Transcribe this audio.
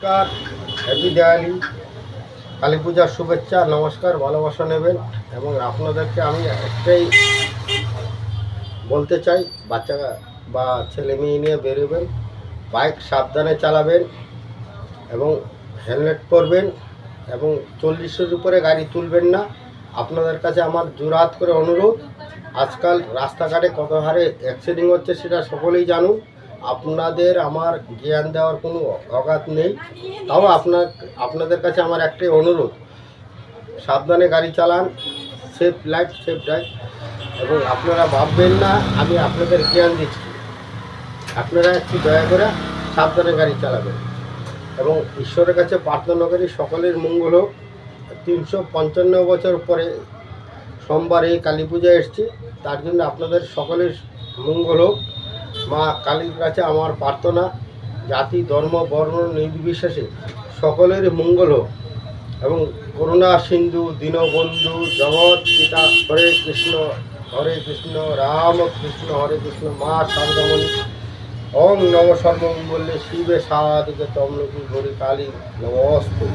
নমস্কার হ্যাপি দেওয়ালি কালী পূজার শুভেচ্ছা, নমস্কার, ভালোবাসা নেবেন এবং আপনাদেরকে আমি একটাই বলতে চাই, বাচ্চা বা ছেলে মেয়ে নিয়ে বেরোবেন, বাইক সাবধানে চালাবেন এবং হেলমেট পরবেন এবং চল্লিশের উপরে গাড়ি তুলবেন না। আপনাদের কাছে আমার জোরাত করে অনুরোধ, আজকাল রাস্তাঘাটে কত হারে অ্যাক্সিডেন্ট হচ্ছে সেটা সকলেই জানুন। আপনাদের আমার জ্ঞান দেওয়ার কোনো অগাত নেই। তাও আপনার, আপনাদের কাছে আমার একটাই অনুরোধ, সাবধানে গাড়ি চালান সেফ লাইফ সেফ ড্রাইভ এবং আপনারা ভাববেন না, আমি আপনাদের জ্ঞান দিচ্ছি। আপনারা একটু দয়া করে সাবধানে গাড়ি চালাবেন। এবং ঈশ্বরের কাছে প্রার্থনা করি, সকলের মঙ্গল হোক। তিনশো পঞ্চান্ন বছর পরে সোমবার এই কালী পূজা এসছি, তার জন্য আপনাদের সকলের মঙ্গল হোক। মা কালীর কাছে আমার প্রার্থনা, জাতি, ধর্ম, বর্ণ, নির্বিশেষে সকলের মঙ্গল হোক। এবং করুণা সিন্ধু, দীনবন্ধু, জগৎ পিতা, হরে কৃষ্ণ হরে কৃষ্ণ, রাম কৃষ্ণ, হরে কৃষ্ণ, মা শারদামণি ওম নম সর্বমঙ্গলে শিবে সাদিকে তমলকি গরি কালী নমস্তে